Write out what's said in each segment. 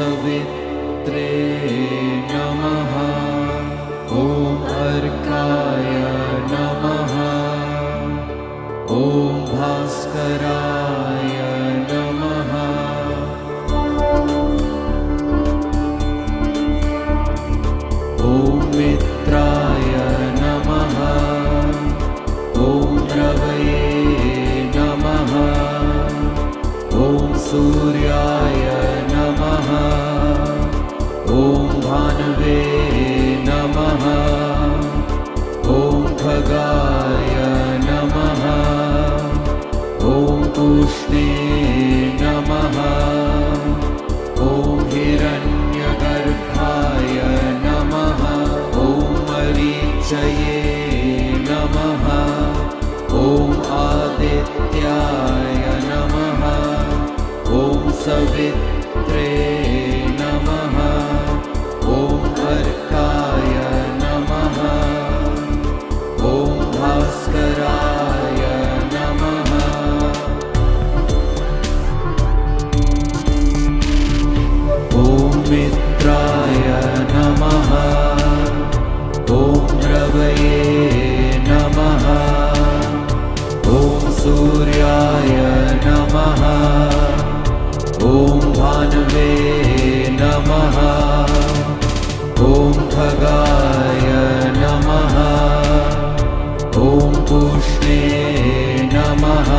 सवित्रे नमः। ॐ अर्काय नमः। ॐ भास्कराय नमः। ॐ मित्राय नमः। ॐ रवये नमः। ॐ सूर्याय ॐ भानवे नमः ॐ खगाय नमः ॐ पुष्णे नमः ॐ हिरण्यगर्भाय नमः ॐ मरीचय े नमः। ॐ खगाय नमः। ॐ पुष्णे नमः।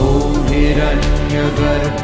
ॐ हिरण्यगर्भ